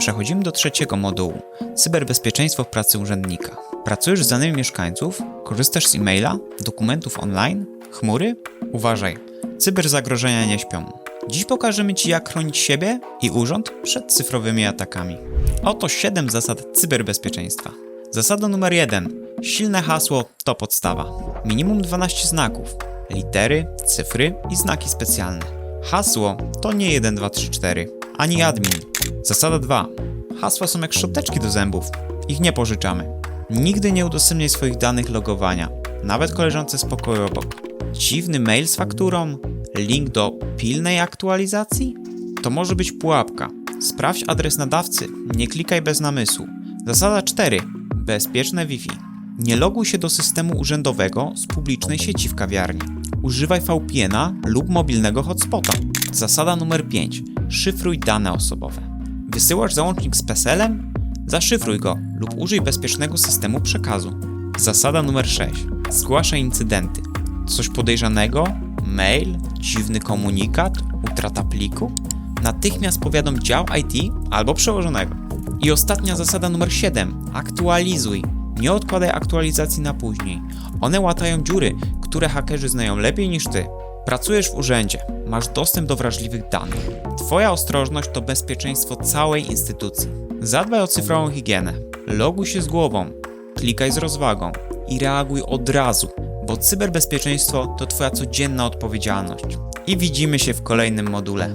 Przechodzimy do trzeciego modułu cyberbezpieczeństwo w pracy urzędnika. Pracujesz z danymi mieszkańców, korzystasz z e-maila, dokumentów online, chmury? Uważaj, cyberzagrożenia nie śpią. Dziś pokażemy Ci, jak chronić siebie i urząd przed cyfrowymi atakami. Oto 7 zasad cyberbezpieczeństwa. Zasada numer 1. Silne hasło to podstawa. Minimum 12 znaków. Litery, cyfry i znaki specjalne. Hasło to nie 1, 2, 3, 4, ani admin. Zasada 2. Hasła są jak szczoteczki do zębów. Ich nie pożyczamy. Nigdy nie udostępniaj swoich danych logowania, nawet koleżance z pokoju obok. Dziwny mail z fakturą? Link do pilnej aktualizacji? To może być pułapka. Sprawdź adres nadawcy, nie klikaj bez namysłu. Zasada 4. Bezpieczne Wi-Fi. Nie loguj się do systemu urzędowego z publicznej sieci w kawiarni. Używaj VPN-a lub mobilnego hotspota. Zasada numer 5. Szyfruj dane osobowe. Wysyłasz załącznik z PESEL-em? Zaszyfruj go lub użyj bezpiecznego systemu przekazu. Zasada numer 6. Zgłaszaj incydenty. Coś podejrzanego? Mail? Dziwny komunikat? Utrata pliku? Natychmiast powiadom dział IT albo przełożonego. I ostatnia zasada numer 7. Aktualizuj. Nie odkładaj aktualizacji na później. One łatają dziury, które hakerzy znają lepiej niż ty. Pracujesz w urzędzie, masz dostęp do wrażliwych danych. Twoja ostrożność to bezpieczeństwo całej instytucji. Zadbaj o cyfrową higienę. Loguj się z głową, klikaj z rozwagą i reaguj od razu, bo cyberbezpieczeństwo to Twoja codzienna odpowiedzialność. I widzimy się w kolejnym module.